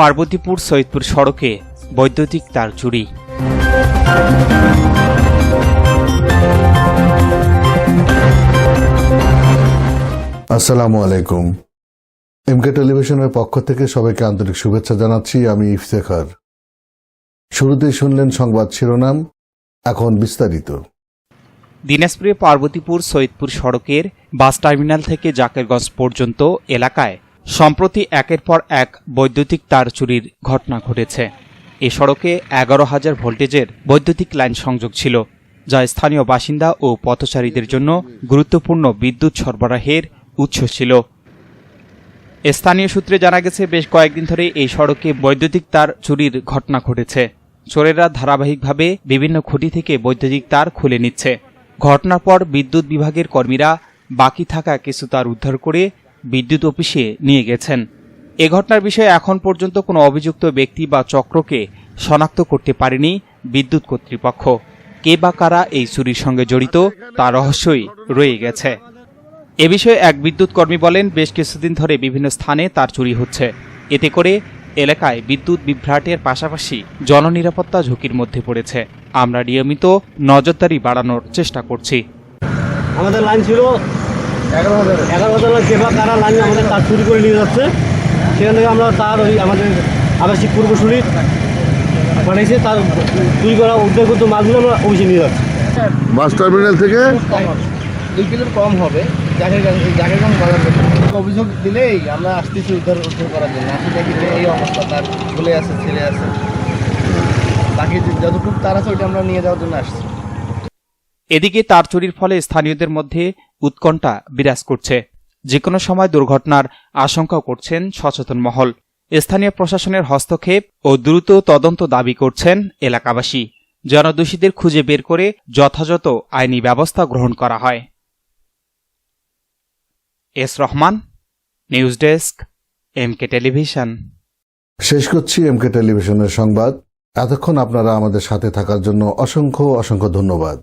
পার্বতীপুর সৈয়দপুর সড়কে বৈদ্যুতিক তার চুরি। আসসালামু আলাইকুম। এমকে টেলিভিশনের পক্ষ থেকে সবাইকে আন্তরিক শুভেচ্ছা জানাচ্ছি আমি ইফতেখার। শুরুতেই শুনলেন সংবাদ শিরোনাম এখন বিস্তারিত। দিনাজপুরে পার্বতীপুর সৈয়দপুর সড়কের বাস টার্মিনাল থেকে জাকেরগঞ্জ পর্যন্ত এলাকায় সম্প্রতি একের পর এক বৈদ্যুতিক তার চুরির ঘটনা ঘটেছে। এ সড়কে এগারো হাজার ভোল্টেজের বৈদ্যুতিক লাইন সংযোগ ছিল, যা স্থানীয় বাসিন্দা ও পথচারীদের জন্য গুরুত্বপূর্ণ বিদ্যুৎ সরবরাহের উৎস ছিল। স্থানীয় সূত্রে জানা গেছে, বেশ কয়েকদিন ধরে এই সড়কে বৈদ্যুতিক তার চুরির ঘটনা ঘটেছে। চোরেরা ধারাবাহিকভাবে বিভিন্ন খুঁটি থেকে বৈদ্যুতিক তার খুলে নিচ্ছে। ঘটনার পর বিদ্যুৎ বিভাগের কর্মীরা বাকি থাকা কিছু তার উদ্ধার করে বিদ্যুৎ অফিসে নিয়ে গেছেন। এ ঘটনার বিষয়ে এখন পর্যন্ত কোনো অভিযুক্ত ব্যক্তি বা চক্রকে শনাক্ত করতে পারেনি বিদ্যুৎ কর্তৃপক্ষ। কে বা কারা এই চুরির সঙ্গে জড়িত তা রহস্যই রয়ে গেছে। এ বিষয়ে এক বিদ্যুৎ কর্মী বলেন, বেশ কিছুদিন ধরে বিভিন্ন স্থানে তার চুরি হচ্ছে। এতে করে এলাকায় বিদ্যুৎ বিভ্রাটের পাশাপাশি জননিরাপত্তা ঝুঁকির মধ্যে পড়েছে। আমরা নিয়মিত নজরদারি বাড়ানোর চেষ্টা করছি। আমাদের লাইন ছিল এগারো হাজার এগারো হাজার লাইন সেবা কারা লাইন আমাদের তার চুরি করে নিয়ে যাচ্ছে সেখান থেকে আমরা তার ওই আমাদের আবাসিক পূর্বসূরি পাঠিয়েছে তার চুরি করা উদ্ধার করতে মাছগুলো আমরা অফিসে নিয়ে যাচ্ছি। বাস টার্মিনাল থেকে? দুই কিলোর কম হবে করার জন্য। অভিযোগ দিলেই আমরা আসতেছি উদ্ধার উদ্ধার করার জন্য। আসি দেখি যে এই অবস্থা তার ছেলে আছে ছেলে আছে। বাকি যতটুকু তার আছে ওইটা আমরা নিয়ে যাওয়ার জন্য আসছি। এদিকে তার চুরির ফলে স্থানীয়দের মধ্যে উৎকণ্ঠা বিরাজ করছে। যে কোনো সময় দুর্ঘটনার আশঙ্কাও করছেন সচেতন মহল। স্থানীয় প্রশাসনের হস্তক্ষেপ ও দ্রুত তদন্ত দাবি করছেন এলাকাবাসী। যেন দোষীদের খুঁজে বের করে যথাযথ আইনি ব্যবস্থা গ্রহণ করা হয়। S Rahman, news desk, MK television. শেষ করছি এমকে টেলিভিশনের সংবাদ। এতক্ষণ আপনারা আমাদের সাথে থাকার জন্য অসংখ্য অসংখ্য ধন্যবাদ।